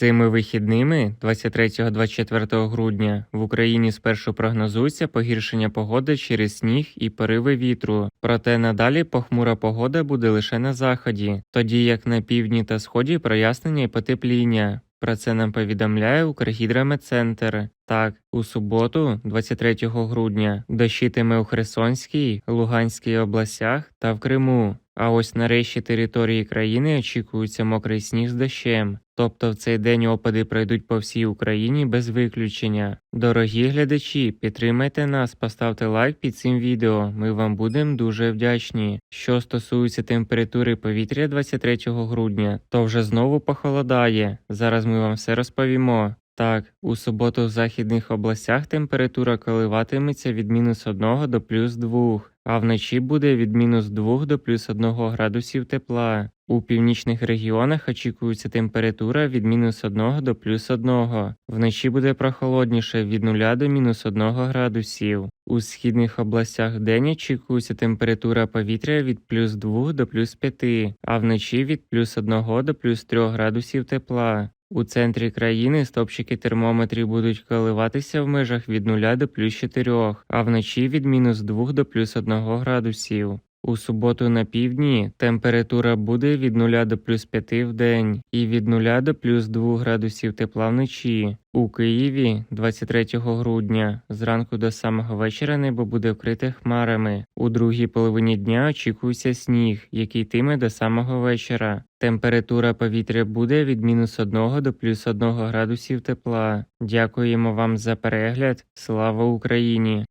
Цими вихідними, 23-24 грудня, в Україні спершу прогнозується погіршення погоди через сніг і пориви вітру. Проте надалі похмура погода буде лише на заході, тоді як на півдні та сході прояснення і потепління. Про це нам повідомляє Укргідрометцентр. Так, у суботу, 23 грудня, дощитиме у Херсонській, Луганській областях та в Криму. А ось на решті території країни очікується мокрий сніг з дощем. Тобто в цей день опади пройдуть по всій Україні без виключення. Дорогі глядачі, підтримайте нас, поставте лайк під цим відео. Ми вам будемо дуже вдячні. Що стосується температури повітря 23 грудня, то вже знову похолодає. Зараз ми вам все розповімо. Так, у суботу в західних областях температура коливатиметься від мінус 1 до плюс 2, а вночі буде від мінус 2 до плюс 1 градусів тепла. У північних регіонах очікується температура від мінус 1 до плюс 1. Вночі буде прохолодніше від 0 до мінус 1 градусів. У східних областях вдень очікується температура повітря від плюс 2 до плюс 5, а вночі від плюс 1 до плюс 3 градусів тепла. У центрі країни стопчики термометрів будуть коливатися в межах від 0 до плюс 4, а вночі від мінус 2 до плюс 1 градусів. У суботу на півдні температура буде від 0 до плюс 5 в день і від 0 до плюс 2 градусів тепла вночі. У Києві 23 грудня зранку до самого вечора небо буде вкрите хмарами. У другій половині дня очікується сніг, який йтиме до самого вечора. Температура повітря буде від мінус 1 до плюс 1 градусів тепла. Дякуємо вам за перегляд. Слава Україні!